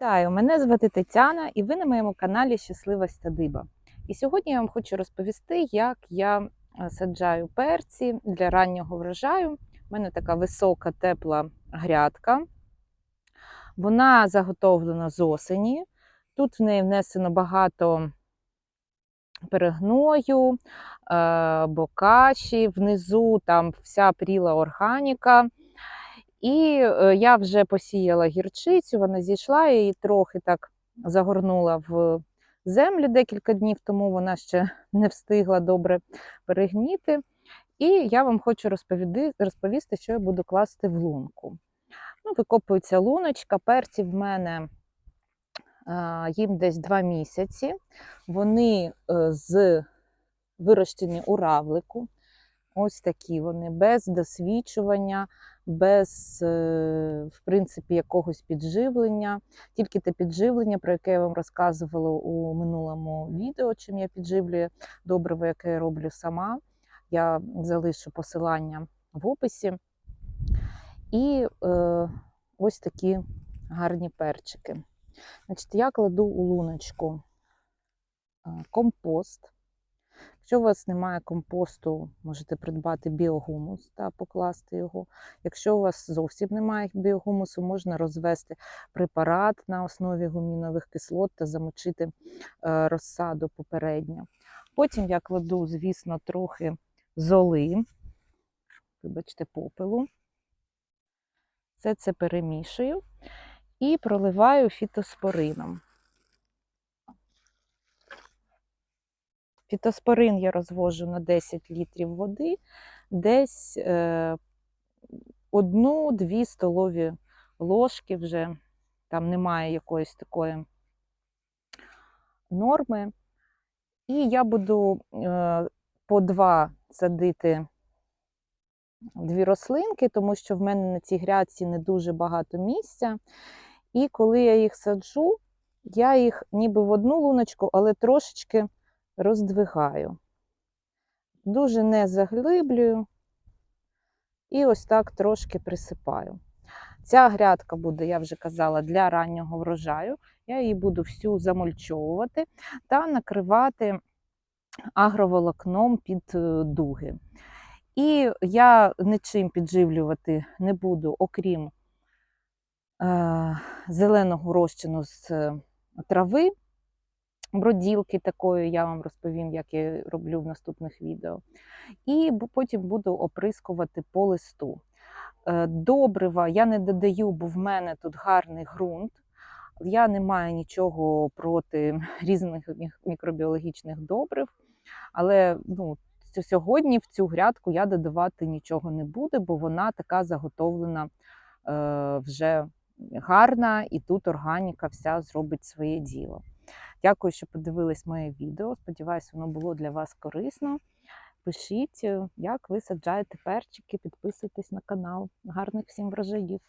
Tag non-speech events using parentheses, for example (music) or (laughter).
Вітаю, мене звати Тетяна, і ви на моєму каналі Щаслива Садиба. І сьогодні я вам хочу розповісти, як я е, саджаю перці для раннього врожаю. У мене така висока тепла грядка. Вона заготовлена з осені. Тут в неї внесено багато перегною, е, бокаші, внизу там вся пріла органіка. І е, я вже посіяла гірчицю, вона зійшла, я її трохи так загорнула в землю декілька днів тому, вона ще (laughs) не встигла добре перегніти. І я вам хочу розповісти, що я буду класти в лунку. Ну, Викопується луночка, перці в мене їм десь 2 місяці. Вони е, з вирощені у равлику. Ось такі вони, без досвідчування, без, е, в принципі, якогось підживлення. Тільки те підживлення, про яке я вам розказувала у минулому відео, чим я підживлюю добриво, яке я роблю сама. Я залишу посилання в описі. І е, ось такі гарні перчики. Значить, Я кладу у луночку е, компост. Якщо у вас немає компосту, можете придбати біогумус та покласти його. Якщо у вас зовсім немає біогумусу, можна розвести препарат на основі гумінових кислот та замочити е, розсаду попередньо. Потім я кладу, звісно, трохи золи, вибачте, попелу. Все це перемішую і проливаю фітоспорином. Фітоспорин я розвожу на 10 літрів води, десь е, одну-дві столові ложки вже, там немає якоїсь такої норми. І я буду е, по два садити дві рослинки, тому що в мене на цій грядці не дуже багато місця. І коли я їх саджу, я їх ніби в одну луночку, але трошечки роздвигаю. Дуже не заглиблюю і ось так трошки присипаю. Ця грядка буде, я вже казала, для раннього врожаю. Я її буду всю замульчовувати та накривати агроволокном під е, дуги. І я нічим підживлювати не буду, окрім е, зеленого розчину з е, трави броділки такої, я вам розповім, як я роблю в наступних відео. І потім буду оприскувати по листу. Е, добрива я не додаю, бо в мене тут гарний ґрунт. Я не маю нічого проти (laughs) різних мікробіологічних добрив, але ну, сьогодні в цю грядку я додавати нічого не буду, бо вона така заготовлена е, вже гарна, і тут органіка вся зробить своє діло. Дякую, що подивились моє відео. Сподіваюсь, воно було для вас корисно. Пишіть, як ви саджаєте перчики, підписуйтесь на канал. Гарних всім врожаїв!